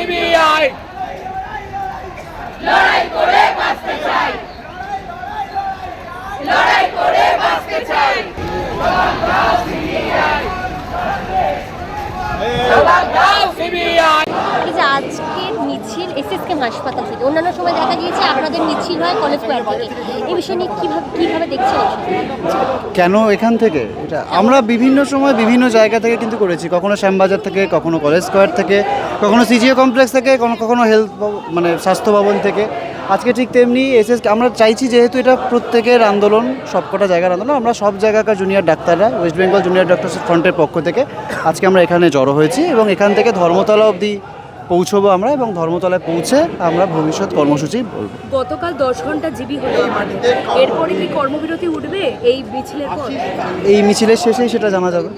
CBI. লড়াই করে বাঁচতে চাই। লড়াই করে বাঁচতে চাই। এই যে আজকে এসএসকেএম হাসপাতাল থেকে। অন্যান্য সময় দেখা গিয়েছে আপনাদের মিছিল হয় কলেজ স্কোয়ার থেকে। এই বিষয় নিয়ে কীভাবে কীভাবে দেখছেন কেন এখান থেকে? এটা আমরা বিভিন্ন সময় বিভিন্ন জায়গা থেকে কিন্তু করেছি। কখনো শ্যামবাজার থেকে, কখনো কলেজ স্কোয়ার থেকে, কখনো সিজিও কমপ্লেক্স থেকে, কখনো কখনো হেলথ মানে স্বাস্থ্য ভবন থেকে। আজকে ঠিক তেমনি এসএস আমরা চাইছি যেহেতু এটা প্রত্যেকের আন্দোলন, সবকটা জায়গার আন্দোলন। আমরা সব জায়গাকার জুনিয়র ডাক্তাররা ওয়েস্ট বেঙ্গল জুনিয়র ডক্টরস ফ্রন্টের পক্ষ থেকে আজকে আমরা এখানে জড়ো হয়েছি এবং এখান থেকে ধর্মতলা অবধি পৌঁছবো আমরা এবং ধর্মতলায় পৌঁছে আমরা ভবিষ্যৎ কর্মসূচি বলব গতকাল দশ ঘণ্টা জিবি হলো আমাদের। এরপরে কি কর্মবিরতি উঠবে এই মিছিলের পর? এই মিছিলের শেষেই সেটা জানা যাবে।